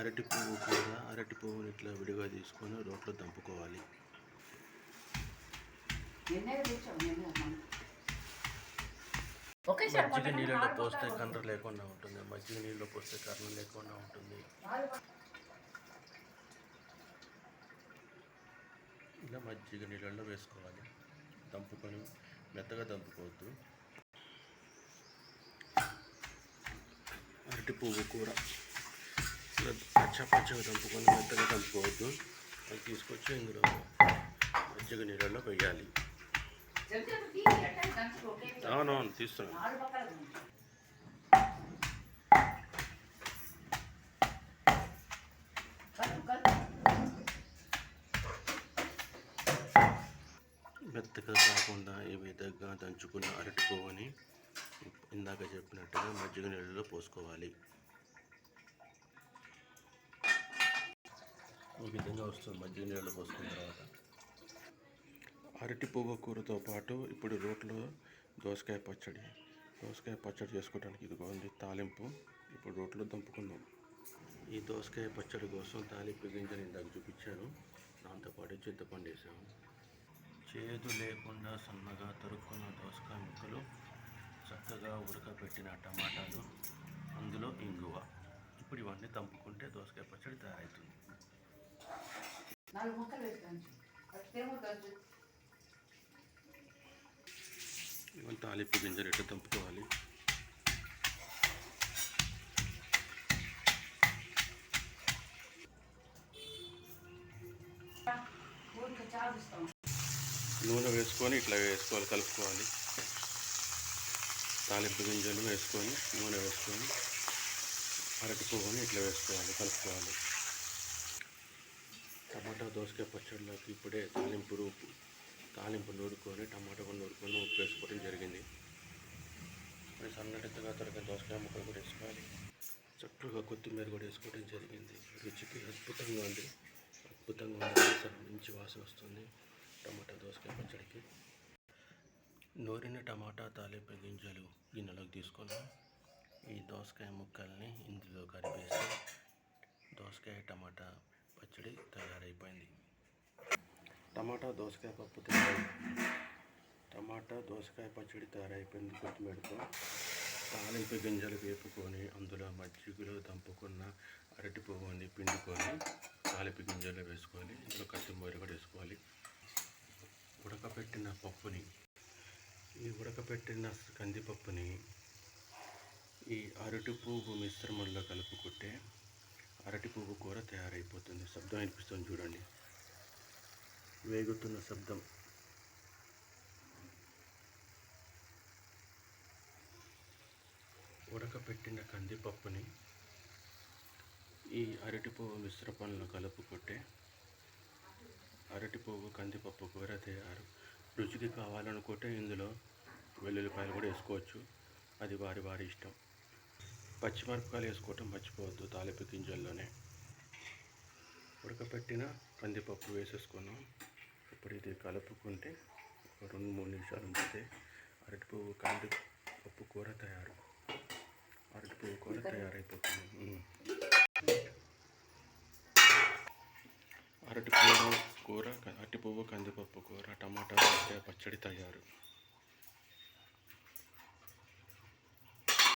అరటి పువ్వు కూర అరటి పువ్వుని ఇట్లా విడిగా తీసుకొని రోట్లో దంపుకోవాలి. మజ్జిగ నీళ్ళలో పోస్తే. కండ్ర లేకుండా ఉంటుంది మజ్జిగ నీళ్ళలో పోస్తే కర్ణ లేకుండా ఉంటుంది. ఇలా మజ్జిగ నీళ్ళల్లో వేసుకోవాలి. దంపుకొని మెత్తగా దంపుకోవద్దు. అరటి పువ్వు కూర పచ్చ పచ్చగా తంపుకొని మెత్తగా దంపుకోవద్దు అది తీసుకొచ్చి ఇందులో మజ్జిగ నీళ్ళలో వేయాలి. అవునవును తీస్తున్నాను. మెత్తగా కాకుండా ఈ విధంగా దంచుకున్న అరటి ఇందాక చెప్పినట్టుగా మజ్జిగ నీళ్ళలో పోసుకోవాలి. ఈ విధంగా వస్తుంది మజ్జిగ నీళ్ళు పోసుకున్న తర్వాత. అరటి పువ్వు కూరతో పాటు ఇప్పుడు రోట్లో దోసకాయ పచ్చడి. దోసకాయ పచ్చడి చేసుకోవడానికి ఇదిగో ఉంది తాలింపు. ఇప్పుడు రోట్లో దంపుకుందాం. ఈ దోసకాయ పచ్చడి కోసం తాలింపు గింజలు ఇందాక చూపించాను. దాంతోపాటు చింతపండు వేసాము. చేదు లేకుండా సన్నగా తరుక్కున్న దోసకాయ ముక్కలు చక్కగా ఉడకబెట్టిన టమాటాలు అందులో ఇంగువ. ఇప్పుడు ఇవన్నీ తంపుకుంటే దోసకాయ పచ్చడి తయారవుతుంది. నాలుగు ముక్కలు తాలింపు గింజలు ఎట్లా తంపుకోవాలి నూనె వేసుకొని ఇట్లా వేసుకోవాలి కలుపుకోవాలి. తాలింపు గింజలు వేసుకొని నూనె వేసుకొని అరటి పువ్వుని ఇట్లా వేసుకోవాలి కలుపుకోవాలి. టమాటా దోసకాయ పచ్చడిలోకి ఇప్పుడే తాలింపు రూపు తాలింపు నూరుకొని టమాటా కూడా నూరుకొని ఉప్పు వేసుకోవడం జరిగింది. ఇప్పుడు సన్నటిగా తరగతి దోసకాయ ముక్కలు కూడా వేసుకోవాలి. చక్కగా కొత్తిమీర కూడా వేసుకోవడం జరిగింది. రుచికి అద్భుతంగా ఉంది. అద్భుతంగా ఉంది. వాసన మంచి వాసన వస్తుంది టమాటా దోసకాయ పచ్చడికి. నూరిన టమాటా తాలింపు గింజలు గిన్నెలోకి తీసుకొని ఈ దోసకాయ ముక్కల్ని ఇందులో కలిపేసి దోసకాయ టమాటా పచ్చడి తయారైపోయింది. టమాటా దోసకాయ పప్పు తయారై టమాటా దోసకాయ పచ్చడి తయారైపోయింది కొత్తిమీరతో. తాలింపు గింజలు వేపుకొని అందులో మజ్జిగలో దంపుకున్న అరటి పువ్వుని పిండుకొని తాలింపు గింజలు వేసుకోవాలి ఇందులో కొత్తిమీర కూడా వేసుకోవాలి. ఉడకపెట్టిన పప్పుని ఈ ఉడకపెట్టిన కందిపప్పుని ఈ అరటి పువ్వు మిశ్రమంలో కలుపుకుంటే అరటి పువ్వు కూర తయారైపోతుంది. శబ్దం వినిపిస్తుంది చూడండి. వేగుతున్న శబ్దం. ఉడకపెట్టిన కందిపప్పుని ఈ అరటి పువ్వు మిశ్రపంలో కలుపుకుంటే అరటి పువ్వు కందిపప్పు కూర తయారు. రుచికి కావాలనుకుంటే ఇందులో వెల్లుల్లిపాయలు కూడా వేసుకోవచ్చు. అది వారి వారి ఇష్టం. పచ్చిమిరపకాయలు వేసుకోవటం మర్చిపోవద్దు తాలింపు గింజల్లోనే. ఉడకపెట్టిన కందిపప్పు వేసేసుకున్నాం. ఇప్పుడు ఇది కలుపుకుంటే ఒక రెండు మూడు నిమిషాలు ఉంచితే అరటి పువ్వు కంది పప్పు కూర తయారు. అరటి పువ్వు కూర తయారైపోతుంది. ఉమ్. అరటి పువ్వు కూర అరటి పువ్వు కందిపప్పు కూర టమాటా పచ్చడి తయారు.